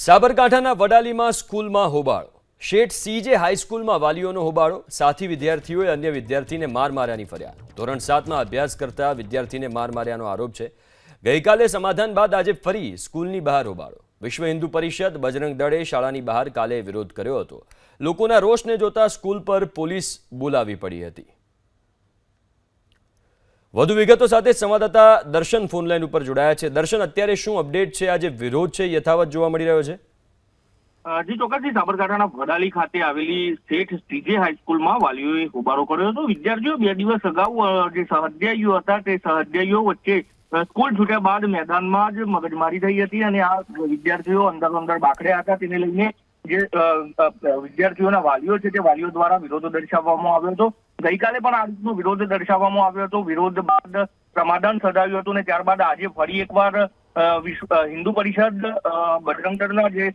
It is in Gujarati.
સાબરકાંઠાના વડાલીમાં સ્કૂલમાં હોબાળો. શેઠ સીજે હાઈસ્કૂલમાં વાલીઓનો હોબાળો. સાથી વિદ્યાર્થીઓએ અન્ય વિદ્યાર્થીને માર માર્યાની ફરિયાદ. ધોરણ સાતમાં અભ્યાસ કરતા વિદ્યાર્થીને માર માર્યાનો આરોપ છે. ગઈકાલે સમાધાન બાદ આજે ફરી સ્કૂલની બહાર હોબાળો. વિશ્વ હિન્દુ પરિષદ, બજરંગ દળે શાળાની બહાર કાલે વિરોધ કર્યો હતો. લોકોના રોષને જોતા સ્કૂલ પર પોલીસ બોલાવી પડી હતી. વધુ વિગતો સાથે સંવાદદાતા દર્શન ફોનલાઈન ઉપર જોડાયા છે. દર્શન, અત્યારે શું અપડેટ છે? આજે વિરોધ છે, યથાવત જોવા મળી રહ્યો છે? જી, ચોક્કસથી સાબરકાંઠાના વડાલી ખાતે આવેલી શેઠ સ્ટીજે હાઈસ્કૂલમાં વાલીઓએ હોબાળો કર્યો હતો. વિદ્યાર્થીઓ બે દિવસ અગાઉ જે સહાધ્યાયીઓ હતા તે સહાધ્યાયીઓ વચ્ચે સ્કૂલ છૂટ્યા બાદ મેદાનમાં જ મગજમારી થઈ હતી અને આ વિદ્યાર્થીઓ અંદર અંદર બાકડ્યા હતા. તેને લઈને જે વિદ્યાર્થીઓના વાલીઓ છે તે વાલીઓ દ્વારા વિરોધો દર્શાવવામાં આવ્યો હતો. ગઈકાલે પણ આ રીતનો વિરોધ દર્શાવવામાં આવ્યો હતો. વિરોધ બાદ સમાધાન સધાવ્યું હતું અને ત્યારબાદ આજે ફરી એકવાર હિન્દુ પરિષદ બજરંગ દળના જે